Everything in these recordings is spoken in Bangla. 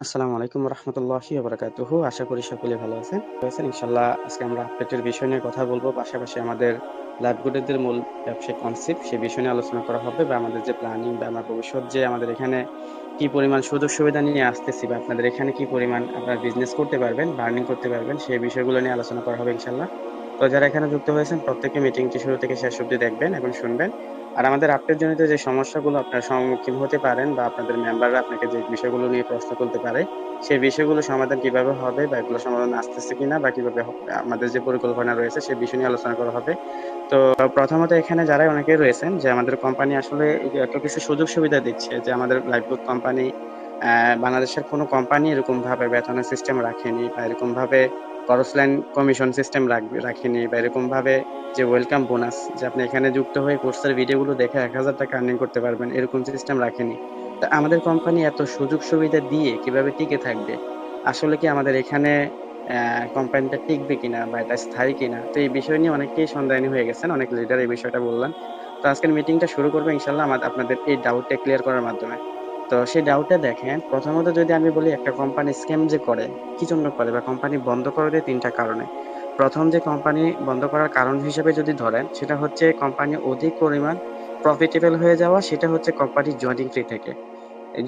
আসসালামু আলাইকুম রহমতুল্লাহি ওবরাকাতুহু। আশা করি সকলে ভালো আছেন হয়েছেন ইনশাল্লাহ আজকে আমরা আপডেটের বিষয় নিয়ে কথা বলব। পাশাপাশি আমাদের লাইভগুডের মূল ব্যবসায়িক কনসেপ্ট সেই বিষয় নিয়ে আলোচনা করা হবে বা আমাদের যে প্ল্যানিং বা আমার ভবিষ্যৎ যে আমাদের এখানে কি পরিমাণ সুযোগ সুবিধা নিয়ে আসতেছি বা আপনাদের এখানে কি পরিমাণ আপনারা বিজনেস করতে পারবেন বার্নিং করতে পারবেন সেই বিষয়গুলো নিয়ে আলোচনা করা হবে ইনশাল্লাহ তো যারা এখানে যুক্ত হয়েছেন, প্রত্যেকে মিটিংটি শুরু থেকে শেষ অবধি দেখবেন এবং শুনবেন। আর আমাদের আপডেট জনিত যে সমস্যাগুলো আপনার সম্মুখীন হতে পারেন বা আপনাদের মেম্বাররা আপনাকে যে বিষয়গুলো নিয়ে প্রশ্ন তুলতে পারে, সেই বিষয়গুলো সমাধান কীভাবে হবে বা এগুলো সমাধান আসতেছে কিনা বা কীভাবে আমাদের যে পরিকল্পনা রয়েছে সেই বিষয় নিয়ে আলোচনা করা হবে। তো প্রথমত এখানে যারা অনেকে রয়েছেন যে আমাদের কোম্পানি আসলে এত কিছু সুযোগ সুবিধা দিচ্ছে যে আমাদের লাইফবুক কোম্পানি বাংলাদেশের কোনো কোম্পানি এরকম ভাবে বেতনের সিস্টেম রাখেনি বা এরকম ভাবে করসলাইন কমিশন সিস্টেম রাখবে রাখেনি বা এরকম ভাবে যে ওয়েলকাম বোনাস, যে আপনি এখানে যুক্ত হয়ে কোর্সের ভিডিওগুলো দেখে এক হাজার টাকা আর্নিং করতে পারবেন, এরকম সিস্টেম রাখেনি। তা আমাদের কোম্পানি এত সুযোগ সুবিধা দিয়ে কীভাবে টিকে থাকবে? আসলে কি আমাদের এখানে কোম্পানিটা টিকবে কিনা বা এটা স্থায়ী কিনা? তো এই বিষয় নিয়ে অনেকেই সন্দেহানী হয়ে গেছেন, অনেক লিডার এই বিষয়টা বললেন। তো আজকের মিটিংটা শুরু করব ইনশাল্লাহ আমাদের আপনাদের এই ডাউটটা ক্লিয়ার করার মাধ্যমে। তো সেই ডাউটটা দেখেন, প্রথমত যদি আমি বলি একটা কোম্পানি স্ক্যাম যে করে, কি জন্য করে বা কোম্পানি বন্ধ করে দেয় তিনটা কারণে। প্রথম যে কোম্পানি বন্ধ করার কারণ হিসেবে যদি ধরেন, সেটা হচ্ছে কোম্পানি অধিক পরিমাণ প্রফিটেবল হয়ে যাওয়া, সেটা হচ্ছে কোম্পানির জয়েনিং ফ্রি থেকে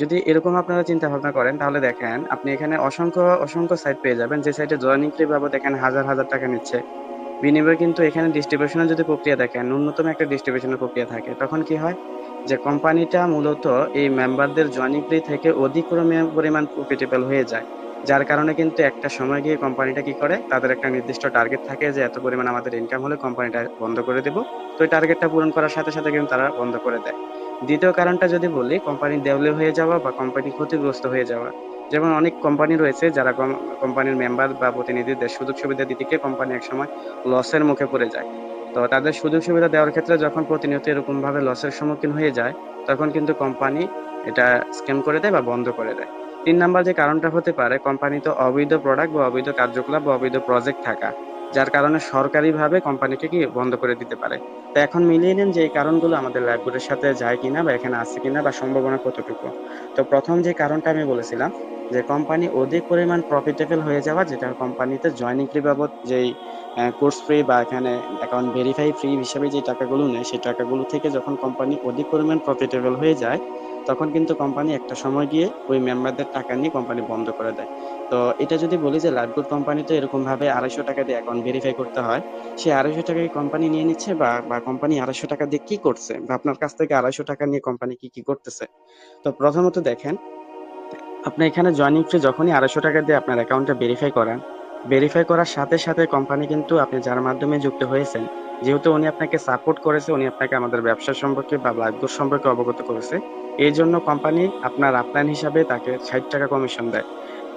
যদি এরকম আপনারা চিন্তা ভাবনা করেন, তাহলে দেখেন, আপনি এখানে অসংখ্য অসংখ্য সাইট পেয়ে যাবেন। যে সাইটে জয়েনিং ফ্রি বাবদ এখানে হাজার হাজার টাকা নিচ্ছে। বিনিময়ে কিন্তু এখানে ডিস্ট্রিবিউশনের যদি প্রক্রিয়া দেখেন, ন্যূনতম একটা ডিস্ট্রিবিউশনের প্রক্রিয়া থাকে, তখন কি হয়? যে কোম্পানিটা মূলত এই মেম্বারদের জয়েনিং ফ্রি থেকে অধিক পরিমাণ প্রফিটেবল হয়ে যায়। যার কারণে কিন্তু একটা সময় গিয়ে কোম্পানিটা কি করে? তাদের একটা নির্দিষ্ট টার্গেট থাকে যে এত পরিমাণ আমাদের ইনকাম হলে কোম্পানিটা বন্ধ করে দেব। তো এই টার্গেটটা পূরণ করার সাথে সাথে কিন্তু তারা বন্ধ করে দেয়। দ্বিতীয় কারণটা যদি বলি কোম্পানি দেউলে হয়ে যাওয়া বা কোম্পানি ক্ষতিগ্রস্ত হয়ে যাওয়া। যেমন অনেক কোম্পানি রয়েছে যারা কোম্পানির মেম্বার বা প্রতিনিধিদের সুযোগ সুবিধা দিতে গিয়ে কোম্পানি একসময় লসের মুখে পড়ে যায়। তো তাদের সুযোগ সুবিধা দেওয়ার ক্ষেত্রে যখন প্রতিনিয়ত এরকম ভাবে লসের সম্মুখীন হয়ে যায়, তখন কিন্তু কোম্পানি এটা স্ক্যাম করে দেয় বা বন্ধ করে দেয়। তিন নাম্বার যে কারণটা হতে পারে কোম্পানিতে অবৈধ প্রোডাক্ট বা অবৈধ কার্যকলাপ বা অবৈধ প্রজেক্ট থাকা, যার কারণে সরকারিভাবে কোম্পানিকে কি বন্ধ করে দিতে পারে। তো এখন মিলিয়ে নেন যে এই কারণগুলো আমাদের লাইফগুলোর সাথে যায় কিনা বা এখানে আছে কিনা বা সম্ভাবনা কতটুকু। তো প্রথম যে কারণটা আমি বলেছিলাম যে কোম্পানি অধিক পরিমাণ প্রফিটেবল হয়ে যাওয়া যেটা কোম্পানিতে জয়নিং ফ্রি বাবদ যেই কোর্স ফ্রি বা এখানে অ্যাকাউন্ট ভেরিফাই ফ্রি হিসাবে যে টাকাগুলো নেয়, সেই টাকাগুলো থেকে যখন কোম্পানি অধিক পরিমাণ প্রফিটেবল হয়ে যায়, তখন কিন্তু কোম্পানি একটা সময় গিয়ে ওই মেম্বারদের টাকা নিয়ে কোম্পানি বন্ধ করে দেয়। তো এটা যদি বলি যে লাইফগুড কোম্পানি তো এরকম ভাবে আড়াইশো টাকা দিয়ে অ্যাকাউন্ট ভেরিফাই করতে হয়, সে আড়াইশো টাকা কোম্পানি নিয়ে নিচ্ছে বা বা কোম্পানি আড়াইশো টাকা দিয়ে কি করছে? বা আপনার কাছ থেকে আড়াইশো টাকা নিয়ে কোম্পানি কি কি করতেছে? তো প্রথমত দেখেন আপনি এখানে জয়নিং ফ্রি যখনই আড়াইশো টাকা দিয়ে আপনার অ্যাকাউন্টটা ভেরিফাই করান ভেরিফাই করার সাথে সাথে কোম্পানি কিন্তু আপনি যার মাধ্যমে যুক্ত হয়েছেন, যেহেতু উনি আপনাকে সাপোর্ট করেছে, উনি আপনাকে আমাদের ব্যবসা সম্পর্কে বা লাইফগুড সম্পর্কে অবগত করেছে, এই জন্য কোম্পানি আপনার আপলাইন হিসাবে তাকে ষাট টাকা কমিশন দেয়।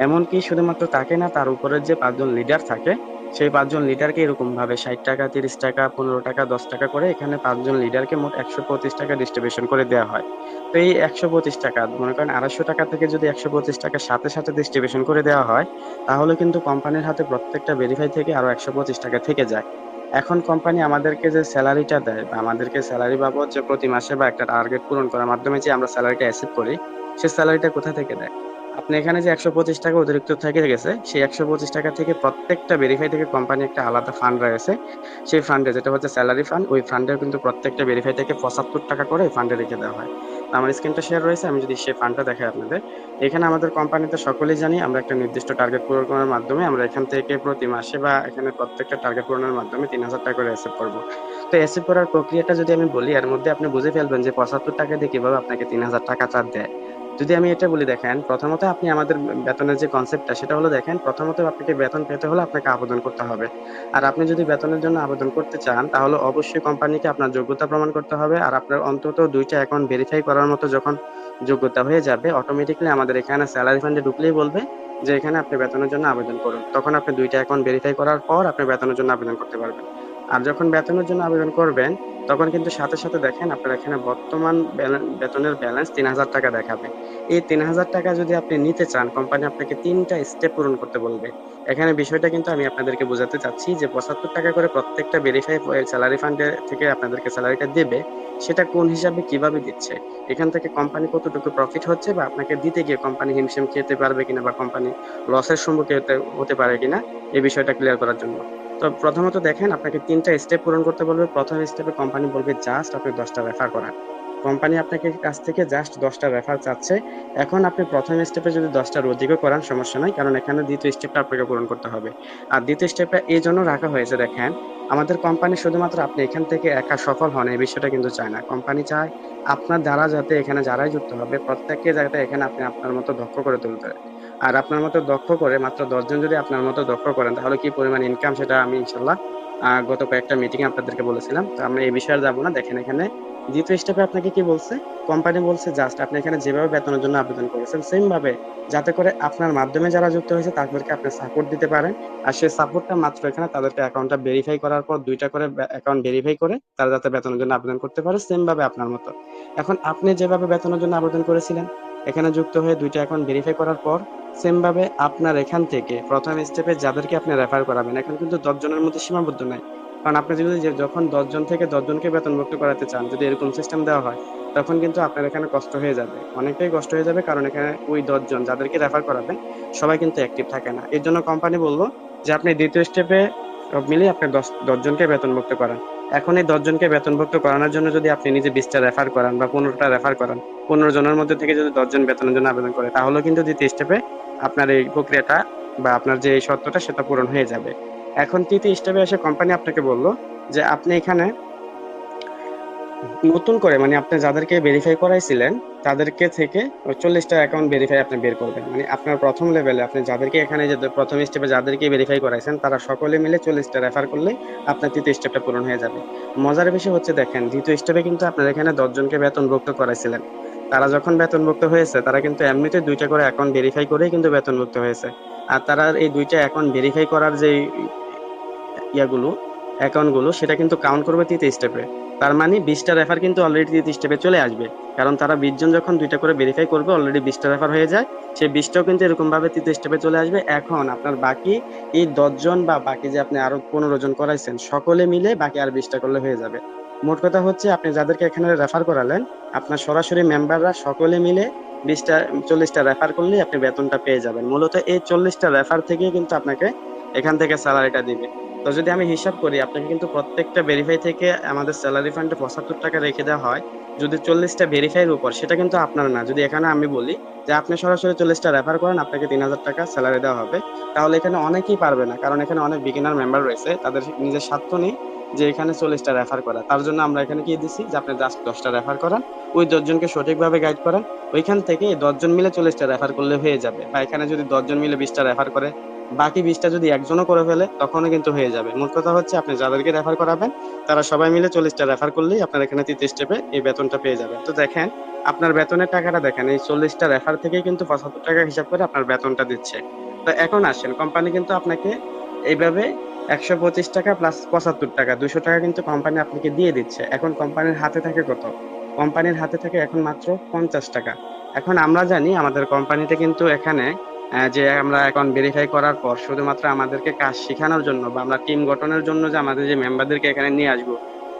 এমনকি শুধুমাত্র তাকে না, তার উপরের যে পাঁচজন লিডার থাকে সেই পাঁচজন লিডারকে এরকম ভাবে ষাট টাকা, তিরিশ টাকা, পনেরো টাকা, দশ টাকা করে এখানে পাঁচজন লিডারকে মোট একশো পঁচিশ টাকা ডিস্ট্রিবিউশন করে দেওয়া হয়। তো এই একশো পঁচিশ টাকা, মনে করেন আড়াইশো টাকা থেকে যদি একশো পঁচিশ টাকার সাথে সাথে ডিস্ট্রিবিউশন করে দেওয়া হয়, তাহলে কিন্তু কোম্পানির হাতে প্রত্যেকটা ভেরিফাই থেকে আরও একশো পঁচিশ টাকা থেকে যায়। এখন কোম্পানি আমাদেরকে যে স্যালারিটা দেয় বা আমাদেরকে স্যালারি বাবদ যে প্রতি মাসে বা একটা টার্গেট পূরণ করার মাধ্যমে যে আমরা স্যালারিটা অ্যাসিভ করি, সে স্যালারিটা কোথা থেকে দেয়? আপনি এখানে যে একশো পঁচিশ টাকা অতিরিক্ত থেকে গেছে, সেই একশো পঁচিশ টাকা থেকে প্রত্যেকটা ভেরিফাই থেকে কোম্পানি একটা আলাদা ফান্ড রয়েছে। সেই ফান্ডে যেটা হচ্ছে স্যালারি ফান্ড ওই ফান্ডের কিন্তু প্রত্যেকটা ভেরিফাই থেকে পঁচাত্তর টাকা করে ফান্ডে রেখে দেওয়া হয়। আমার স্ক্রিনটা শেয়ার রয়েছে, আমি যদি সেই ফান্ডটা দেখাই আপনাদের। এখানে আমাদের কোম্পানিতে সকলেই জানি, আমরা একটা নির্দিষ্ট টার্গেট পূরণ করার মাধ্যমে আমরা এখান থেকে প্রতি মাসে বা এখানে প্রত্যেকটা টার্গেট পূরণের মাধ্যমে তিন হাজার টাকা করে অ্যাসেভ করব। তো অ্যাসেভ করার প্রক্রিয়াটা যদি আমি বলি, এর মধ্যে আপনি বুঝে ফেলবেন যে পঁচাত্তর টাকা দিয়ে কীভাবে আপনাকে তিন হাজার টাকা চার দেয়। যদি আমি এটা বলি, দেখেন, প্রথমত আপনি আমাদের বেতনের যে কনসেপ্টটা সেটা হলো দেখেন, প্রথমত আপনাকে বেতন পেতে হলে আপনাকে আবেদন করতে হবে। আর আপনি যদি বেতনের জন্য আবেদন করতে চান, তাহলে অবশ্যই কোম্পানিকে আপনার যোগ্যতা প্রমাণ করতে হবে। আর আপনার অন্তত দুইটা অ্যাকাউন্ট ভেরিফাই করার মতো যখন যোগ্যতা হয়ে যাবে অটোমেটিকলি আমাদের এখানে স্যালারি ফান্ডে ঢুকলেই বলবে যে, এখানে আপনি বেতনের জন্য আবেদন করুন। তখন আপনি দুইটা অ্যাকাউন্ট ভেরিফাই করার পর আপনি বেতনের জন্য আবেদন করতে পারবেন। আর যখন বেতনের জন্য আবেদন করবেন, তখন কিন্তু সাথে সাথে দেখেন আপনার এখানে বর্তমান বেতনের ব্যালেন্স তিন হাজার টাকা দেখাবে। এই তিন হাজার টাকা যদি আপনি নিতে চান কোম্পানি আপনাকে তিনটা স্টেপ পূরণ করতে বলবে। এখানে বিষয়টা কিন্তু আমি আপনাদেরকে বোঝাতে চাচ্ছি যে পঁচাত্তর টাকা করে প্রত্যেকটা ভেরিফাই স্যালারি ফান্ডে থেকে আপনাদেরকে স্যালারিটা দেবে, সেটা কোন হিসাবে কীভাবে দিচ্ছে? এখান থেকে কোম্পানি কতটুকু প্রফিট হচ্ছে বা আপনাকে দিতে গিয়ে কোম্পানি হিমশিম খেতে পারবে কিনা বা কোম্পানি লসের সম্মুখীন হতে- হতে পারে কিনা, এই বিষয়টা ক্লিয়ার করার জন্য। তো প্রথমত দেখেন, আপনাকে তিনটা স্টেপ পূরণ করতে বলবে। প্রথম স্টেপে কোম্পানি বলবে জাস্ট আপনি দশটা রেফার করান। কোম্পানি আপনাকে কাছ থেকে জাস্ট দশটা রেফার চাচ্ছে। এখন আপনি প্রথম স্টেপে যদি দশটার অধিকও করান, সমস্যা নাই, কারণ এখানে দ্বিতীয় স্টেপটা আপনাকে পূরণ করতে হবে। আর দ্বিতীয় স্টেপটা এই জন্য রাখা হয়েছে, দেখেন, আমাদের কোম্পানি শুধুমাত্র আপনি এখান থেকে একা সফল হন, এই বিষয়টা কিন্তু চায় না। কোম্পানি চায় আপনার দ্বারা যাতে এখানে যারাই যুক্ত হবে, প্রত্যেককে যাতে এখানে আপনি আপনার মতো দক্ষ করে তুলতে আর আপনার মতো দক্ষ করে, মাত্র দশজন যদি আপনার মতো দক্ষ করেন, তাহলে কি পরিমাণ ইনকাম সেটা আমি ইনশাল্লাহ গত কয়েকটা মিটিং আপনাদেরকে বলেছিলাম। তো আমরা এই বিষয়ে যাব না। দেখেন এখানে দ্বিতীয় স্টেপে আপনাকে কি বলছে? কোম্পানি বলছে জাস্ট আপনি এখানে যেভাবে বেতনের জন্য আবেদন করেছেন সেম ভাবে যাতে করে আপনার মাধ্যমে যারা যুক্ত হয়েছে, তাদেরকে আপনি সাপোর্ট দিতে পারেন। আর সেই সাপোর্টটা মাত্র এখানে তাদেরকে অ্যাকাউন্টটা ভেরিফাই করার পর দুইটা করে অ্যাকাউন্ট ভেরিফাই করে তারা যাতে বেতনের জন্য আবেদন করতে পারে সেম ভাবে আপনার মতো। এখন আপনি যেভাবে বেতনের জন্য আবেদন করেছিলেন এখানে যুক্ত হয়ে দুইটা অ্যাকাউন্ট ভেরিফাই করার পর সেম ভাবে আপনার এখান থেকে প্রথম স্টেপে যাদেরকে আপনি রেফার করাবেন, এখন কিন্তু দশ জনের মধ্যে সীমাবদ্ধ নাই। কারণ আপনি যদি যখন দশজন থেকে দশজনকে বেতনভুক্ত করাতে চান, যদি এরকম সিস্টেম দেওয়া হয়, তখন কিন্তু আপনার এখানে কষ্ট হয়ে যাবে। অনেকটাই কষ্ট হয়ে যাবে, কারণ এখানে ওই দশজন যাদেরকে রেফার করাবেন, সবাই কিন্তু অ্যাক্টিভ থাকে না। এর জন্য কোম্পানি বলল যে, আপনি দ্বিতীয় স্টেপে সব মিলিয়ে আপনি দশ দশজনকে বেতনভুক্ত করান। এখন এই দশজনকে বেতনভুক্ত করানোর জন্য যদি আপনি নিজে বিশটা রেফার করান বা পনেরোটা রেফার করান, পনেরো জনের মধ্যে থেকে যদি দশজন বেতনের জন্য আবেদন করে, তাহলেও কিন্তু দ্বিতীয় স্টেপে আপনার এই প্রক্রিয়াটা বা আপনার যে এই শর্তটা, সেটা পূরণ হয়ে যাবে। এখন তৃতীয় স্টেপে এসে কোম্পানি আপনাকে বলল যে, আপনি এখানে নতুন করে মানে আপনি যাদেরকে ভেরিফাই করাইছিলেন, তাদেরকে থেকে চল্লিশটা অ্যাকাউন্ট ভেরিফাই আপনি বের করবেন। মানে আপনার প্রথম লেভেলে আপনি যাদেরকে এখানে যে প্রথম স্টেপে যাদেরকে ভেরিফাই করাইছেন, তারা সকলে মিলে চল্লিশটা রেফার করলে আপনার তৃতীয় স্টেপটা পূরণ হয়ে যাবে। মজার বিষয় হচ্ছে দেখেন, দ্বিতীয় স্টেপে কিন্তু আপনার এখানে দশজনকে বেতনভুক্ত করাইছিলেন। তারা যখন বেতনভুক্ত হয়েছে, তারা কিন্তু এমনিতে দুইটা করে অ্যাকাউন্ট ভেরিফাই করেই কিন্তু বেতনভুক্ত হয়েছে। আর তারা এই দুইটা অ্যাকাউন্ট ভেরিফাই করার যে ইয়াগুলো অ্যাকাউন্টগুলো সেটা কিন্তু কাউন্ট করবে তৃতীয় স্টেপে তার মানে বিশটা রেফার কিন্তু অলরেডি তৃতীয় স্টেপে চলে আসবে। কারণ তারা বিশ জন যখন দুইটা করে ভেরিফাই করবে অলরেডি বিশটা রেফার হয়ে যায়। সেই বিশটাও কিন্তু এরকমভাবে তৃতীয় স্টেপে চলে আসবে। এখন আপনার বাকি এই দশজন বা বাকি যে আপনি আরও পনেরো জন করাইছেন, সকলে মিলে বাকি আর বিশটা করলে হয়ে যাবে। মোট কথা হচ্ছে, আপনি যাদেরকে এখানে রেফার করালেন, আপনার সরাসরি মেম্বাররা সকলে মিলে বিশটা, চল্লিশটা রেফার করলেই আপনি বেতনটা পেয়ে যাবেন। মূলত এই চল্লিশটা রেফার থেকেই কিন্তু আপনাকে এখান থেকে স্যালারিটা দিবে। তো যদি আমি হিসাব করি, আপনাকে কিন্তু প্রত্যেকটা ভেরিফাই থেকে আমাদের স্যালারি ফান্ডে পঁচাত্তর টাকা রেখে দেওয়া হয়। যদি চল্লিশটা ভেরিফাইয়ের উপর, সেটা কিন্তু আপনার না। যদি এখানে আমি বলি যে আপনি সরাসরি চল্লিশটা রেফার করেন, আপনাকে তিন হাজার টাকা স্যালারি দেওয়া হবে। তাহলে এখানে অনেকেই পারবে না, কারণ এখানে অনেক বিগিনার মেম্বার রয়েছে। তাদের নিজের স্বার্থ নেই যে এখানে চল্লিশটা রেফার করা। তার জন্য আমরা এখানে কি দিছি যে আপনি জাস্ট দশটা রেফার করান। ওই দশজনকে সঠিকভাবে গাইড করেন। ওইখান থেকে দশজন মিলে চল্লিশটা রেফার করলে হয়ে যাবে। বা এখানে যদি দশজন মিলে বিশটা রেফার করে বাকি বিশটা যদি একজনও করে ফেলে, তখনও কিন্তু হয়ে যাবে। মোট কথা হচ্ছে, আপনি যাদেরকে রেফার করাবেন, তারা সবাই মিলে চল্লিশটা রেফার করলেই আপনার এখানে তৃতীয় স্টেপে এই বেতনটা পেয়ে যাবেন। তো দেখেন, আপনার বেতনের টাকাটা দেখেন, এই চল্লিশটা রেফার থেকেই কিন্তু পঁচাত্তর টাকা হিসাব করে আপনার বেতনটা দিচ্ছে। তো এখন আসেন কোম্পানি কিন্তু আপনাকে এইভাবে একশো পঁচিশ টাকা প্লাস পঁচাত্তর টাকা, দুশো টাকা কিন্তু কোম্পানি আপনাকে দিয়ে দিচ্ছে। এখন কোম্পানির হাতে থাকে কত? কোম্পানির হাতে থাকে এখন মাত্র পঞ্চাশ টাকা। এখন আমরা জানি, আমাদের কোম্পানিতে কিন্তু এখানে যে আমরা এখন ভেরিফাই করার পর শুধুমাত্র আমাদেরকে কাজ শেখানোর জন্য বা আমরা টিম গঠনের জন্য যে আমাদের যে মেম্বারদেরকে এখানে নিয়ে আসব,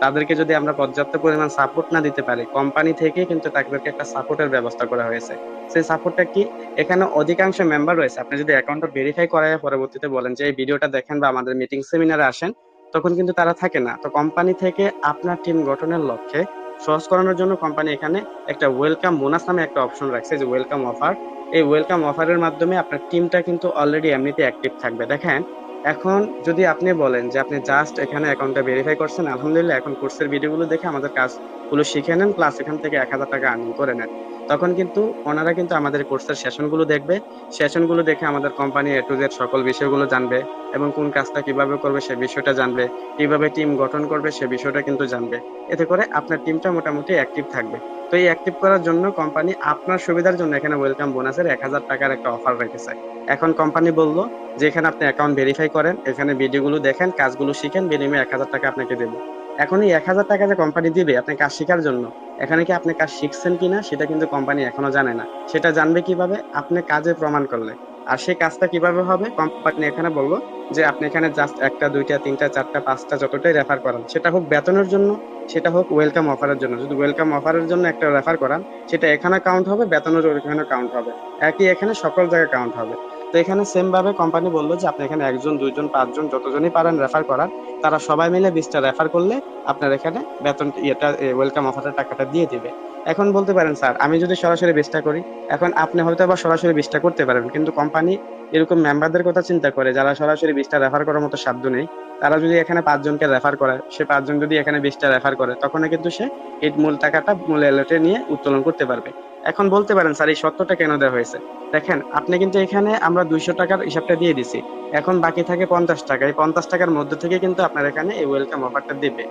তাদেরকে যদি আমরা পর্যাপ্ত পরিমাণ সাপোর্ট না দিতে পারি কোম্পানি থেকে কিন্তু তাদেরকে একটা সাপোর্টের ব্যবস্থা করা হয়েছে। সেই সাপোর্টটা কি? এখানে অধিকাংশ মেম্বার রয়েছে। আপনি যদি অ্যাকাউন্টটা ভেরিফাই করায় পরবর্তীতে বলেন যে এই ভিডিওটা দেখেন বা আমাদের মিটিং সেমিনারে আসেন, তখন কিন্তু তারা থাকে না। তো কোম্পানি থেকে আপনার টিম গঠনের লক্ষ্যে সহজ করানোর জন্য কোম্পানি এখানে একটা ওয়েলকাম বোনাস নামে একটা অপশন রাখছে, যে ওয়েলকাম অফার এই ওয়েলকাম অফারের মাধ্যমে আপনার টিমটা কিন্তু অলরেডি এমনিতে অ্যাক্টিভ থাকবে। দেখেন এখন যদি আপনি বলেন যে আপনি জাস্ট এখানে অ্যাকাউন্টটা ভেরিফাই করছেন, আলহামদুলিল্লাহ এখন কোর্সের ভিডিওগুলো দেখে আমাদের কাজগুলো শিখে নেন প্লাস এখান থেকে এক হাজার টাকা আর্নিং করে নেন। তখন কিন্তু ওনারা কিন্তু আমাদের কোর্সের সেশনগুলো দেখবে। সেশনগুলো দেখে আমাদের কোম্পানি এ টু জেড সকল বিষয়গুলো জানবে এবং কোন কাজটা কীভাবে করবে সে বিষয়টা জানবে, কীভাবে টিম গঠন করবে সে বিষয়টা কিন্তু জানবে। এতে করে আপনার টিমটা মোটামুটি অ্যাক্টিভ থাকবে। তো এই অ্যাক্টিভ করার জন্য কোম্পানি আপনার সুবিধার জন্য এখানে ওয়েলকাম বোনাসের এক হাজার টাকার একটা অফার রেখেছে। এখন কোম্পানি বলল যে এখানে আপনি অ্যাকাউন্ট ভেরিফাই করেন, এখানে ভিডিওগুলো দেখেন, কাজগুলো শিখেন, বিনিময়ে এক হাজার টাকা আপনাকে দেবো। এখন এই এক হাজার টাকা যে কোম্পানি দিবে, আপনি কাজ শেখার জন্য, এখানে কি আপনি কাজ শিখছেন কিনা, সেটা কিন্তু কোম্পানি এখনও জানে না। সেটা জানবে কীভাবে? আপনি কাজে প্রমাণ করলে। আর সেই কাজটা কীভাবে হবে? কোম্পানি এখানে বলল যে আপনি এখানে জাস্ট একটা, দুইটা, তিনটা, চারটা, পাঁচটা যতটাই রেফার করান, সেটা হোক বেতনের জন্য, সেটা হোক ওয়েলকাম অফারের জন্য। যদি ওয়েলকাম অফারের জন্য একটা রেফার করান, সেটা এখানে কাউন্ট হবে, বেতনের ওইখানে কাউন্ট হবে। একই এখানে সকল জায়গায় কাউন্ট হবে। তো এখানে সেম ভাবে কোম্পানি বলল যে আপনি এখানে একজন, দুইজন, পাঁচজন যতজনই পারেন রেফার করার তারা সবাই মিলে বিশটা রেফার করলে আপনার এখানে বেতন ইয়েটা ওয়েলকাম অফারের টাকাটা দিয়ে দিবে। এখন বলতে পারেন, স্যার, আমি যদি সরাসরি বিশটা করি, এখন আপনি হয়তো আবার সরাসরি বিশটা করতে পারেন কিন্তু কোম্পানি এরকম মেম্বারদের কথা চিন্তা করে, যারা সরাসরি বিশটা রেফার করার মতো সাধ্য নেই, তারা যদি এখানে পাঁচজনকে রেফার করে সে পাঁচজন যদি এখানে বিশটা রেফার করে তখন কিন্তু সে এই মূল টাকাটা মূল এলটে নিয়ে উত্তোলন করতে পারবে। এখন বলতে পারেন, স্যার, এই সত্যটা কেন দেওয়া হয়েছে? দেখেন, আপনি কিন্তু এখানে আমরা দুইশো টাকার হিসাবটা দিয়ে দিছি। এখন বাকি থাকে পঞ্চাশ টাকা। এই পঞ্চাশ টাকার মধ্যে থেকে কিন্তু আপনার এখানে এই ওয়েলকাম অফারটা দিবে।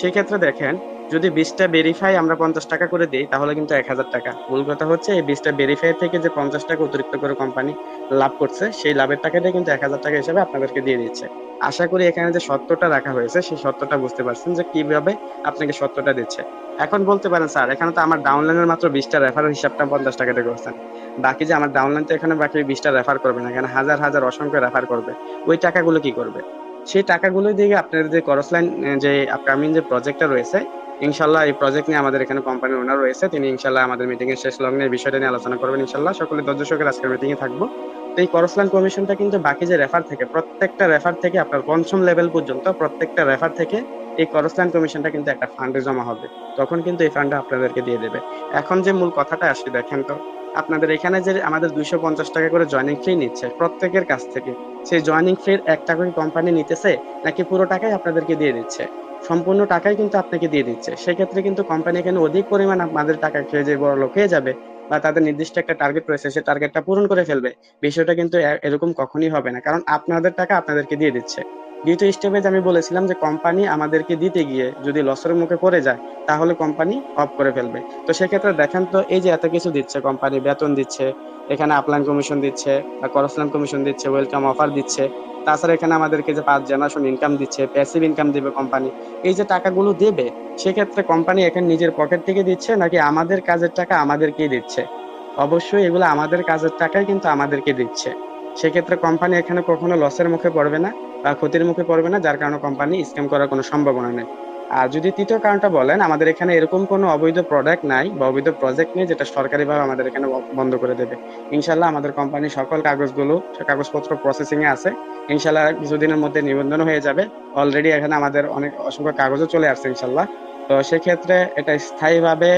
সেক্ষেত্রে দেখেন যদি বিশটা ভেরিফাই আমরা পঞ্চাশ টাকা করে দিই, তাহলে কিন্তু এক হাজার টাকা। মূল কথা হচ্ছে, এই বিশটা ভেরিফাই থেকে যে পঞ্চাশ টাকা অতিরিক্ত করে কোম্পানি লাভ করছে, সেই লাভের টাকাটাই কিন্তু এক হাজার টাকা হিসাবে আপনাদেরকে দিয়ে দিচ্ছে। আশা করি এখানে যে সত্যটা রাখা হয়েছে, সেই সত্যটা বুঝতে পারছেন যে কীভাবে আপনাকে সত্যটা দিচ্ছে। এখন বলতে পারেন, স্যার, এখানে তো আমার ডাউনলাইনের মাত্র বিশটা রেফারের হিসাবটা পঞ্চাশ টাকা দিয়ে করছেন। বাকি যে আমার ডাউনলাইন তো এখানে বাকি বিশটা রেফার করবে না, এখানে হাজার হাজার অসংখ্য রেফার করবে। ওই টাকাগুলো কি করবে? সেই টাকাগুলো দিয়ে আপনার যে করস লাইন যে আপকামিং যে প্রজেক্টটা রয়েছে, ইনশাল্লাহ এই প্রজেক্ট নিয়ে আমাদের এখানে কোম্পানির ওনার রয়েছে। তিনি ইনশাল্লাহ আমাদের মিটিং এর শেষ লগ্নে বিষয়টা নিয়ে আলোচনা করবেন ইনশাল্লাহ। সকলে দর্শকের আজকের মিটিং এ থাকব। তো এই করসলান কমিশনটা কিন্তু বাকি যে রেফার থেকে, প্রত্যেকটা রেফার থেকে আপনার পঞ্চম লেভেল পর্যন্ত প্রত্যেকটা রেফার থেকে এই করসলান কমিশনটা কিন্তু একটা ফান্ডে জমা হবে। তখন কিন্তু এই ফান্ডটা আপনাদেরকে দিয়ে দেবে। এখন যে মূল কথাটা আসি দেখেন তো আপনাদের এখানে যে আমাদের দুইশো পঞ্চাশ টাকা করে জয়নিং ফি নিচ্ছে, প্রত্যেকের কাছ থেকে। সেই জয়নিং ফির এক টাকা কোম্পানি নিতেছে, নাকি পুরো টাকাই আপনাদেরকে দিয়ে দিচ্ছে? সম্পূর্ণ টাকাই কিন্তু আপনাকে দিয়ে দিচ্ছে। সেক্ষেত্রে কিন্তু কোম্পানি এখানে অধিক পরিমাণ আমাদের টাকা খেয়ে যে বড় লোক হয়ে যাবে, বা তাদের নির্দিষ্ট একটা টার্গেট রয়েছে, সেই টার্গেটটা পূরণ করে ফেলবে। বিষয়টা কিন্তু এরকম কখনই হবে না। কারণ আপনাদের টাকা আপনাদেরকে দিয়ে দিচ্ছে। দ্বিতীয় স্টেপে আমি বলেছিলাম যে কোম্পানি আমাদেরকে দিতে গিয়ে যদি লসের মুখে পড়ে যায়, তাহলে কোম্পানি অফ করে ফেলবে। তো সেক্ষেত্রে দেখেন তো এই যে এত কিছু দিচ্ছে কোম্পানি বেতন দিচ্ছে, এখানে আপলাইন কমিশন দিচ্ছে বা করসলান কমিশন দিচ্ছে ওয়েলকাম অফার দিচ্ছে, তাছাড়া এখানে আমাদেরকে যে পাঁচ জেনারেশন ইনকাম দিচ্ছে প্যাসিভ ইনকাম দিবে কোম্পানি এই যে টাকাগুলো দেবে, সেক্ষেত্রে কোম্পানি এখানে নিজের পকেট থেকে দিচ্ছে নাকি আমাদের কাজের টাকা আমাদেরকেই দিচ্ছে? অবশ্যই এগুলো আমাদের কাজের টাকাই কিন্তু আমাদেরকে দিচ্ছে। সেক্ষেত্রে কোম্পানি এখানে কখনো লসের মুখে পড়বে না। ক্ষতির মুখে পড়বে না, যার কারণে কোম্পানি স্ক্যাম করার কোনো সম্ভাবনা নেই। আর যদি তৃতীয় কারণটা বলেন, আমাদের এখানে এরকম কোনো অবৈধ প্রোডাক্ট নাই বা অবৈধ প্রজেক্ট নেই যেটা সরকারিভাবে আমাদের এখানে বন্ধ করে দেবে। ইনশাল্লাহ আমাদের কোম্পানির সকল কাগজগুলো, কাগজপত্র প্রসেসিং এ আছে। ইনশাল্লাহ কিছুদিনের মধ্যে নিবন্ধন হয়ে যাবে। অলরেডি এখানে আমাদের অনেক, অসংখ্য কাগজও চলে আসছে ইনশাল্লাহ তো সেক্ষেত্রে এটা স্থায়ীভাবে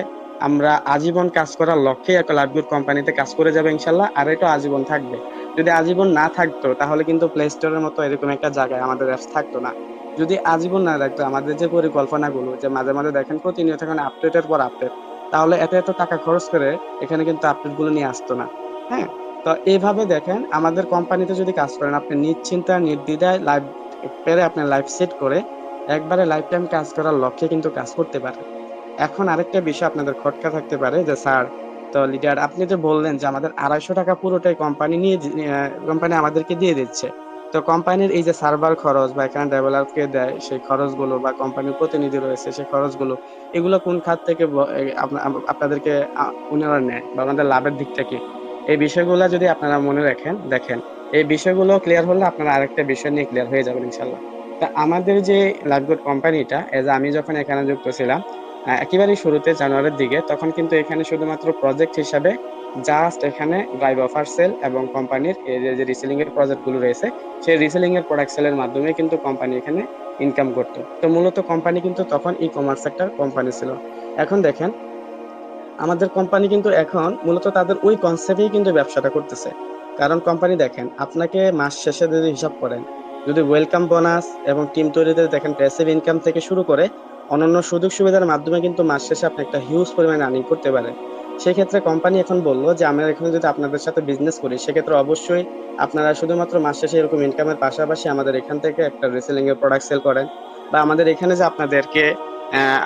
আমরা আজীবন কাজ করার লক্ষ্যে একটা লাভগুড কোম্পানিতে কাজ করে যাবে ইনশাল্লাহ আর এটা আজীবন থাকবে। যদি আজীবন না থাকতো, তাহলে কিন্তু প্লে স্টোরের মতো এরকম একটা জায়গায় আমাদের অ্যাপস থাকতো না। যদি আজীবন না রাখতো আমাদের যে পরিকল্পনাগুলো, যে মাঝে মাঝে দেখেন প্রতিনিয়ত এখানে আপডেটের পর আপডেট তাহলে এত এত টাকা খরচ করে এখানে কিন্তু আপডেটগুলো নিয়ে আসতো না। হ্যাঁ? তো এইভাবে দেখেন, আমাদের কোম্পানিতে যদি কাজ করেন, আপনি নিশ্চিন্তা, নির্দ্বিধায় লাইভ পেরে আপনি লাইফ সেট করে একবারে লাইফ টাইম কাজ করার লক্ষ্যে কিন্তু কাজ করতে পারে এখন আরেকটা বিষয় আপনাদের খটকা থাকতে পারে যে, স্যার তো লিডার আপনি যে বললেন যে আমাদের আড়াইশো টাকা পুরোটাই কোম্পানি নিয়ে কোম্পানি আমাদেরকে দিয়ে দিচ্ছে। তো কোম্পানির এই যে সার্ভার খরচ বা এখানে ডেভেলপকে দেয়, সেই খরচগুলো বা কোম্পানির প্রতিনিধি রয়েছে, সেই খরচগুলো, এগুলো কোন খাত থেকে আপনাদেরকে উনারা নেয় বা আমাদের লাভের দিকটা কি? এই বিষয়গুলো যদি আপনারা মনে রাখেন, দেখেন, এই বিষয়গুলো ক্লিয়ার হলে আপনারা আরেকটা বিষয় নিয়ে ক্লিয়ার হয়ে যাবেন ইনশাল্লাহ তা আমাদের যে লাভগুড কোম্পানিটা এজ আমি যখন এখানে যুক্ত ছিলাম একেবারে শুরুতে জানুয়ারির দিকে, তখন কিন্তু এখানে শুধুমাত্র প্রজেক্ট হিসাবে জাস্ট এখানে ড্রাইভ অফার সেল এবং কোম্পানির যে রিসেলিং এর প্রজেক্টগুলো রয়েছে, সেই রিসেলিং এর প্রোডাক্ট সেলের মাধ্যমে কিন্তু কোম্পানি এখানে ইনকাম করতো। তো মূলত কোম্পানি কিন্তু তখন ই কমার্স একটা কোম্পানি ছিল। এখন দেখেন, আমাদের কোম্পানি কিন্তু এখন মূলত তাদের ওই কনসেপ্টেই কিন্তু ব্যবসাটা করতেছে। কারণ কোম্পানি দেখেন, আপনাকে মাস শেষে যদি হিসাব করেন, যদি ওয়েলকাম বোনাস এবং টিম তৈরিতে দেখেন প্যাসিভ ইনকাম থেকে শুরু করে অন্যান্য সুযোগ সুবিধার মাধ্যমে কিন্তু মাস শেষে আপনি একটা হিউজ পরিমাণে আর্নিং করতে পারেন। সেক্ষেত্রে কোম্পানি এখন বলল যে, আমরা এখানে যদি আপনাদের সাথে বিজনেস করি, সেক্ষেত্রে অবশ্যই আপনারা শুধুমাত্র মাস শেষে এরকম ইনকামের পাশাপাশি আমাদের এখান থেকে একটা রিসেলিং এর প্রোডাক্ট সেল করেন বা আমাদের এখানে যে আপনাদেরকে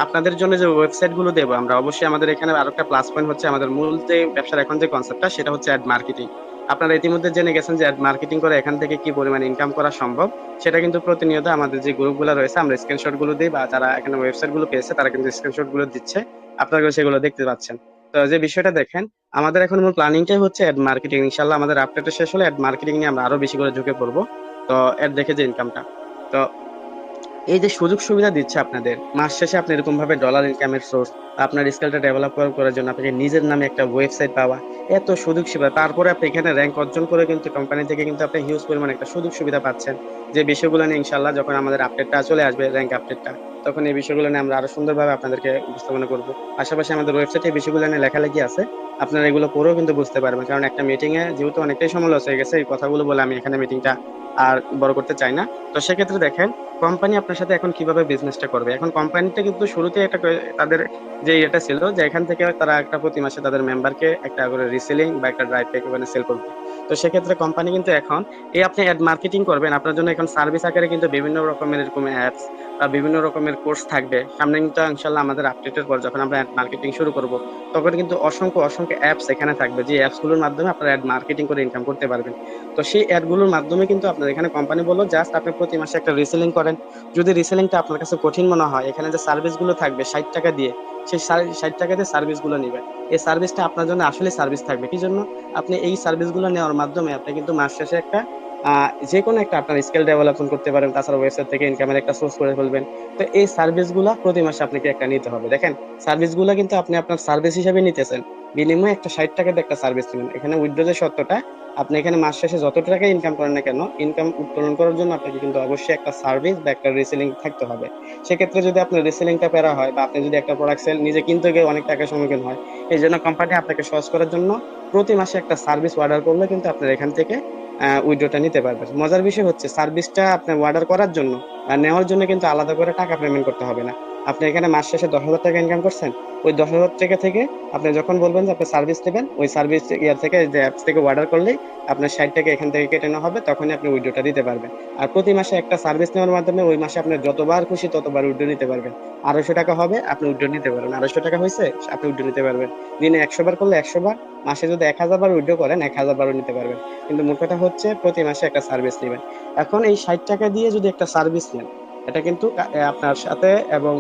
আপনাদের জন্য যে ওয়েবসাইটগুলো দেবো, আমরা অবশ্যই আমাদের এখানে আরও একটা প্লাস পয়েন্ট হচ্ছে আমাদের মূল যে ব্যবসার এখন যে কনসেপ্টটা সেটা হচ্ছে অ্যাড মার্কেটিং আপনারা ইতিমধ্যে জেনে গেছেন যে মার্কেটিং করে এখান থেকে কি পরিমাণ ইনকাম করা সম্ভব। সেটা কিন্তু প্রতিনিয়ত আমাদের যে গ্রুপগুলো রয়েছে, আমরা স্ক্রিনশটগুলো দিই বা যারা এখানে ওয়েবসাইটগুলো পেয়েছে, তারা কিন্তু স্ক্রিনশটগুলো দিচ্ছে। আপনারা সেগুলো দেখতে পাচ্ছেন। তো যে বিষয়টা দেখেন, আমাদের এখন মূল প্ল্যানিংটাই হচ্ছে অ্যাড মার্কেটিং ইনশাল্লাহ আমাদের আপডেট শেষ হলে অ্যাড মার্কেটিং নিয়ে আমরা আরও বেশি করে ঝুঁকে পড়ব। তো অ্যাড দেখে যে ইনকামটা তো এই যে সুযোগ সুবিধা দিচ্ছে আপনাদের, মাস শেষে আপনি এরকম ভাবে ডলার ইনকামের সোর্স আপনার স্কিলটা ডেভেলপ করার জন্য আপনাকে নিজের নামে একটা ওয়েবসাইট পাওয়া, এত সুযোগ সুবিধা। তারপরে আপনি এখানে র্যাঙ্ক অর্জন করে কিন্তু কোম্পানি থেকে কিন্তু আপনি হিউজ পরিমাণ একটা সুযোগ সুবিধা পাচ্ছেন। যে বিষয়গুলো নিয়ে ইনশাল্লাহ যখন আমাদের আপডেটটা চলে আসবে র্যাঙ্ক আপডেটটা তখন এই বিষয়গুলো নিয়ে আমরা আরও সুন্দরভাবে আপনাদেরকে উপস্থাপনা করব। পাশাপাশি আমাদের ওয়েবসাইটে বিষয়গুলো নিয়ে লেখালেখি আছে। আপনারা এগুলো পড়েও কিন্তু বুঝতে পারবেন। কারণ একটা মিটিং এ যেহেতু অনেকটাই সময় লস হয়ে গেছে, এই কথাগুলো বলে আমি এখানে মিটিংটা আর বড় করতে চাই না। তো সেক্ষেত্রে দেখেন কোম্পানি আপনার সাথে এখন কীভাবে বিজনেসটা করবে? এখন কোম্পানিটা কিন্তু শুরুতে একটা তাদের যে এটা ছিল, যে এখান থেকে তারা একটা প্রতি মাসে তাদের মেম্বারকে একটা করে রিসেলিং বা একটা ড্রাইভ প্যাক ওখানে সেল করবে। তো সেক্ষেত্রে কোম্পানি কিন্তু এখন, এই আপনি অ্যাড মার্কেটিং করবেন, আপনার জন্য এখন সার্ভিস আকারে কিন্তু বিভিন্ন রকমের এরকম অ্যাপস বা বিভিন্ন রকমের কোর্স থাকবে। সামনে কিন্তু ইনশাল্লাহ আমাদের আপডেটের পর যখন আমরা অ্যাড মার্কেটিং শুরু করব, তখন কিন্তু অসংখ্য অসংখ্য অ্যাপস এখানে থাকবে। যে অ্যাপসগুলোর মাধ্যমে আপনারা অ্যাড মার্কেটিং করে ইনকাম করতে পারবেন। তো সেই অ্যাডগুলোর মাধ্যমে কিন্তু আপনার এখানে কোম্পানি বলল, জাস্ট আপনি প্রতি মাসে একটা রিসেলিং করেন যদি রিসেলিংটা আপনার কাছে কঠিন মনে হয়, এখানে যে সার্ভিসগুলো থাকবে ষাট টাকা দিয়ে, সেই ষাট টাকা দিয়ে সার্ভিসগুলো নেবেন। এই সার্ভিসটা আপনার জন্য আসলে সার্ভিস থাকবে। কি জন্য? আপনি এই সার্ভিসগুলো নেওয়ার মাধ্যমে আপনি কিন্তু মাস শেষে একটা যে কোনো একটা আপনার স্কিল ডেভেলপমেন্ট করতে পারেন, তাছাড়া ওয়েবসাইট থেকে ইনকামের একটা সোর্স করে ফেলবেন। তো এই সার্ভিসগুলা প্রতি মাসে আপনাকে একটা নিতে হবে। দেখেন সার্ভিসগুলা কিন্তু আপনি আপনার সার্ভিস হিসেবে নিতেছেন। বিনিময়ে একটা ষাট টাকা দিয়ে একটা সার্ভিস নেবেন। এখানে উইথড্র যে সত্যটা আপনি এখানে মাস শেষে যত টাকা ইনকাম করেন না কেন ইনকাম উত্তোলন করার জন্য আপনাকে কিন্তু অবশ্যই একটা সার্ভিস বা একটা রিসেলিং থাকতে হবে। সেক্ষেত্রে যদি আপনার রিসেলিংটা পেরা হয় বা আপনি যদি একটা প্রোডাক্ট সেল নিজে কিনতে গিয়ে অনেক টাকার সম্মুখীন হয়, এই জন্য কোম্পানি আপনাকে সহজ করার জন্য প্রতি মাসে একটা সার্ভিস অর্ডার করলে কিন্তু আপনার এখান থেকে উইড্রোটা নিতে পারবেন মজার বিষয় হচ্ছে সার্ভিসটা আপনার অর্ডার করার জন্য আর নেওয়ার জন্য কিন্তু আলাদা করে টাকা পেমেন্ট করতে হবে না। আপনি এখানে মাস শেষে দশ হাজার টাকা ইনকাম করছেন, ওই দশ হাজার টাকা থেকে আপনি যখন বলবেন যে আপনি সার্ভিস নেবেন ওই সার্ভিস ইয়ার থেকে, যে অ্যাপস থেকে অর্ডার করলেই আপনার ষাট টাকা এখান থেকে কেটে নেওয়া হবে, তখনই আপনি উইড্রোটা দিতে পারবেন। আর প্রতি মাসে একটা সার্ভিস নেওয়ার মাধ্যমে ওই মাসে আপনি যতবার খুশি ততবার উইড্রো নিতে পারবেন। আড়াইশো টাকা হবে, আপনি উইড্রো নিতে পারবেন। আড়াইশো টাকা হয়েছে, আপনি উইড্রো নিতে পারবেন। দিনে একশো বার করলে একশো বার, মাসে যদি এক হাজার বার উইড্রো করেন, এক হাজার বারও নিতে পারবেন। কিন্তু মোট কথা হচ্ছে প্রতি মাসে একটা সার্ভিস নেবেন। এখন এই ষাট টাকা দিয়ে যদি একটা সার্ভিস নেন এটা কিন্তু আপনার সাথে এবং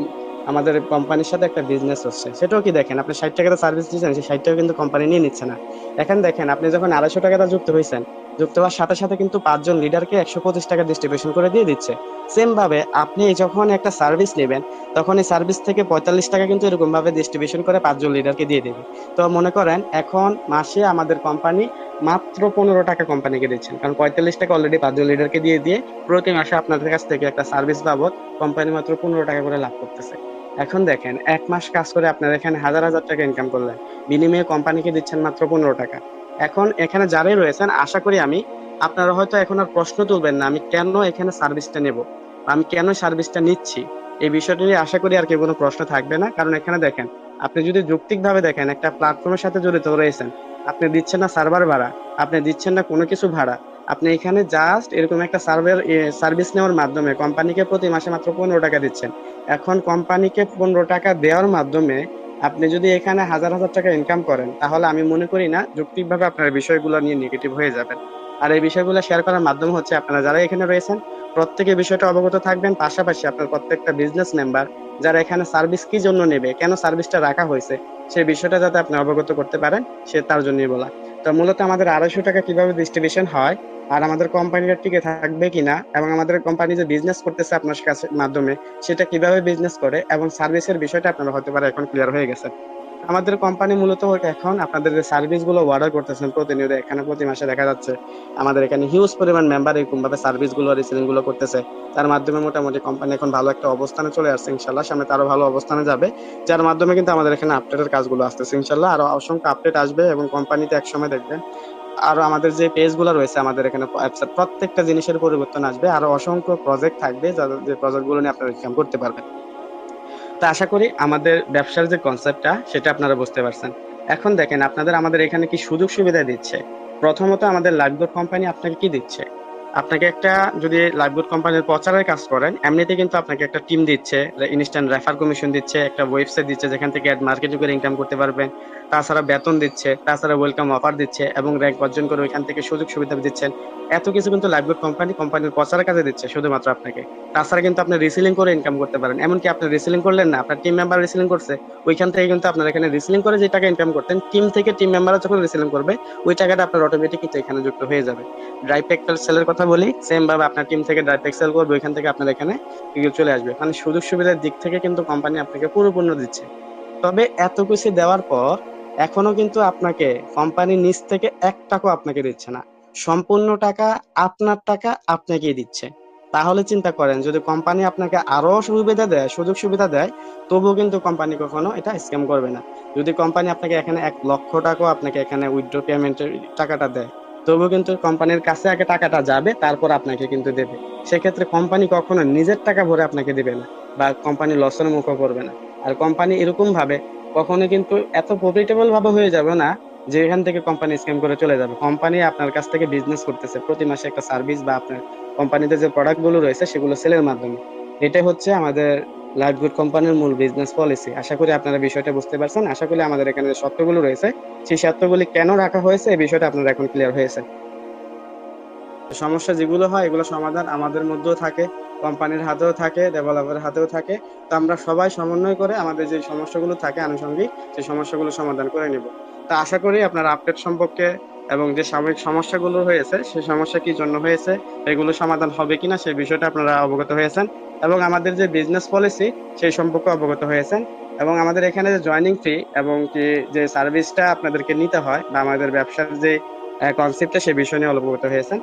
আমাদের কোম্পানির সাথে একটা বিজনেস হচ্ছে। সেটাও কি দেখেন, আপনি ষাট টাকাতে সার্ভিস দিচ্ছেন সেই ষাট টাকা কিন্তু কোম্পানি নিয়ে নিচ্ছে না। এখন দেখেন, আপনি যখন আড়াইশো টাকাটা যুক্ত হয়েছেন যুক্ত হওয়ার সাথে সাথে কিন্তু পাঁচজন লিডারকে একশো পঁচিশ টাকা ডিস্ট্রিবিউশন করে দিয়ে দিচ্ছে। সেম ভাবে আপনি যখন একটা সার্ভিস নেবেন, তখন এই সার্ভিস থেকে পঁয়তাল্লিশ টাকা কিন্তু এরকম ভাবে ডিস্ট্রিবিউশন করে পাঁচজন লিডারকে দিয়ে দেবে। তো মনে করেন, এখন মাসে আমাদের কোম্পানি মাত্র পনেরো টাকা কোম্পানিকে দিচ্ছেন। কারণ পঁয়তাল্লিশ টাকা অলরেডি পাঁচজন লিডারকে দিয়ে দিয়ে প্রতি মাসে আপনাদের কাছ থেকে একটা সার্ভিস বাবদ কোম্পানি মাত্র পনেরো টাকা করে লাভ করতেছে। এখন দেখেন, এক মাস কাজ করে আপনার এখানে হাজার হাজার টাকা ইনকাম করলেন। বিনিময়ে কোম্পানিকে দিচ্ছেন মাত্র পনেরো টাকা। এখন এখানে যারাই রয়েছেন, আশা করি আমি আপনারা হয়তো এখন আর প্রশ্ন তুলবেন না, আমি কেন এখানে সার্ভিসটা নেব আমি কেন সার্ভিসটা নিচ্ছি? এই বিষয়টা নিয়ে আশা করি আর কেউ কোনো প্রশ্ন থাকবে না। কারণ এখানে দেখেন, আপনি যদি যৌক্তিক ভাবে দেখেন, একটা প্ল্যাটফর্মের সাথে জড়িত রয়েছেন, আপনি দিচ্ছেন না সার্ভার ভাড়া, আপনি দিচ্ছেন না কোনো কিছু ভাড়া, আপনি এখানে জাস্ট এরকম একটা সার্ভার সার্ভিস নেওয়ার মাধ্যমে কোম্পানিকে প্রতি মাসে মাত্র পনেরো টাকা দিচ্ছেন। এখন কোম্পানিকে পনেরো টাকা দেওয়ার মাধ্যমে আপনি যদি এখানে হাজার হাজার টাকা ইনকাম করেন, তাহলে আমি মনে করি না যৌক্তিকভাবে আপনার বিষয়গুলো নিয়ে নেগেটিভ হয়ে যাবেন। আর এই বিষয়গুলো শেয়ার করার মাধ্যম হচ্ছে আপনারা যারা এখানে রয়েছেন, প্রত্যেকে বিষয়টা অবগত থাকবেন। পাশাপাশি আপনার প্রত্যেকটা বিজনেস মেম্বার যারা এখানে সার্ভিস কি জন্য নেবে, কেন সার্ভিসটা রাখা হয়েছে সেই বিষয়টা যাতে আপনি অবগত করতে পারেন, সে তার জন্যই বলা। তো মূলত আমাদের আড়াইশো টাকা কীভাবে ডিস্ট্রিবিউশন হয় আর আমাদের কোম্পানিটা টিকে থাকবে কিনা এবং আমাদের কোম্পানি যে বিজনেস করতেছে আপনার কাছে মাধ্যমে, সেটা কীভাবে বিজনেস করে এবং সার্ভিসের বিষয়টা আপনারা হতে পারে এখন ক্লিয়ার হয়ে গেছে আমাদের কোম্পানি মূলত এখন আপনাদের যে সার্ভিসগুলো অর্ডার করতেছেন প্রতিনিয়ত, এখানে প্রতি মাসে দেখা যাচ্ছে আমাদের এখানে হিউজ পরিমাণ মেম্বার এরকম ভাবে সার্ভিসগুলো রিসেলিংগুলো করতেছে। তার মাধ্যমে মোটামুটি কোম্পানি এখন ভালো একটা অবস্থানে চলে আসছে ইনশাল্লাহ সামনে তারও ভালো অবস্থানে যাবে। যার মাধ্যমে কিন্তু আমাদের এখানে আপডেটের কাজগুলো আসতেছে ইনশাল্লাহ আরও অসংখ্য আপডেট আসবে এবং কোম্পানিতে একসময় দেখবেন আরও আমাদের যে পেজগুলো রয়েছে আমাদের এখানে প্রত্যেকটা জিনিসের পরিবর্তন আসবে। আরও অসংখ্য প্রজেক্ট থাকবে যাদের যে প্রজেক্টগুলো নিয়ে আপনারা কাম করতে পারবেন। তো আশা করি আমাদের ব্যবসার যে কনসেপ্টটা সেটা আপনারা বুঝতে পারছেন। এখন দেখেন, আপনাদের আমাদের এখানে কি সুযোগ সুবিধা দিচ্ছে? প্রথমত আমাদের লাইফবোর্ড কোম্পানি আপনাকে কি দিচ্ছে? আপনাকে একটা যদি লাইফবোর্ড কোম্পানির প্রচারের কাজ করেন এমনিতে কিন্তু আপনাকে একটা টিম দিচ্ছে ইনস্ট্যান্ট রেফার কমিশন দিচ্ছে, একটা ওয়েবসাইট দিচ্ছে, যেখান থেকে অ্যাড মার্কেটিং করে ইনকাম করতে পারবেন। তাছাড়া বেতন দিচ্ছে, তাছাড়া ওয়েলকাম অফার দিচ্ছে এবং র্যাঙ্ক অর্জন করে ওইখান থেকে সুযোগ সুবিধা দিচ্ছেন। এত কিছু কিন্তু লাইভগুড কোম্পানি কোম্পানির প্রচারের কাজে দিচ্ছে শুধুমাত্র আপনাকে। তাছাড়া কিন্তু আপনি রিসেলিং করে ইনকাম করতে পারেন। এমনকি আপনি রিসেলিং করলেন না, আপনার টিম মেম্বার রিসেলিং করছে, ওইখান থেকে কিন্তু আপনার এখানে রিসেলিং করে যে টাকা ইনকাম করতেন টিম থেকে টিম মেম্বাররা যখন রিসেলিং করবে, ওই টাকাটা আপনার অটোমেটিক কিন্তু এখানে যুক্ত হয়ে যাবে। ড্রাইভ এক্সেল সেলের কথা বলি সেম ভাবে আপনার টিম থেকে ড্রাইভ এক্সেল করবে, ওইখান থেকে আপনার এখানে চলে আসবে। মানে সুযোগ সুবিধার দিক থেকে কিন্তু কোম্পানি আপনাকে পুরোপূর্ণ দিচ্ছে। তবে এত কিছু দেওয়ার পর এখনও কিন্তু আপনাকে কোম্পানি নিচ থেকে এক টাকাও আপনাকে দিচ্ছে না। সম্পূর্ণ টাকা আপনার টাকা আপনাকেই দিচ্ছে। তাহলে চিন্তা করেন, যদি কোম্পানি আপনাকে আরও সুবিধা দেয়, সুযোগ সুবিধা দেয়, তবুও কিন্তু কোম্পানি কখনো এটা স্ক্যাম করবে না। যদি কোম্পানি আপনাকে এখানে এক লক্ষ টাকাও আপনাকে এখানে উইথড্র পেমেন্টের টাকাটা দেয়, তবুও কিন্তু কোম্পানির কাছে আগে টাকাটা যাবে, তারপর আপনাকে কিন্তু দেবে। সেক্ষেত্রে কোম্পানি কখনো নিজের টাকা ভরে আপনাকে দেবে না বা কোম্পানি লসের মুখে করবে না। আর কোম্পানি এরকম ভাবে কখনো কিন্তু এত প্রফিটেবল ভাবে হয়ে যাবে না যে এখান থেকে কোম্পানি স্ক্যাম করে চলে যাবে। কোম্পানি আপনার কাছ থেকে বিজনেস করতেছে। প্রতি মাসে একটা সার্ভিস বা আপনার কোম্পানিতে যে প্রোডাক্টগুলো রয়েছে সেগুলো সেলের মাধ্যমে। এটাই হচ্ছে আমাদের লাইফগুড কোম্পানির মূল বিজনেস পলিসি আশা করি আপনারা বিষয়টা বুঝতে পারছেন। আশা করি আমাদের এখানে যে সত্যগুলো রয়েছে, সেই সত্যগুলি কেন রাখা হয়েছে, এই বিষয়টা আপনারা এখন ক্লিয়ার হয়েছে। সমস্যা যেগুলো হয়, এগুলো সমাধান আমাদের মধ্যেও থাকে। কোম্পানির হাতেও থাকে ডেভেলপারের হাতেও থাকে। তো আমরা সবাই সমন্বয় করে আমাদের যে সমস্যাগুলো থাকে আনুষঙ্গিক, সেই সমস্যাগুলো সমাধান করে নিব। তা আশা করি আপনার আপডেট সম্পর্কে এবং যে সাময়িক সমস্যাগুলো হয়েছে, সেই সমস্যা কি জন্য হয়েছে, এগুলো সমাধান হবে কিনা সেই বিষয়টা আপনারা অবগত হয়েছেন। এবং আমাদের যে বিজনেস পলিসি সেই সম্পর্কে অবগত হয়েছেন। এবং আমাদের এখানে যে জয়নিং ফি এবং কি যে সার্ভিসটা আপনাদেরকে নিতে হয়, বা আমাদের ব্যবসার যে কনসেপ্টটা সেই বিষয় নিয়ে অবগত হয়েছেন।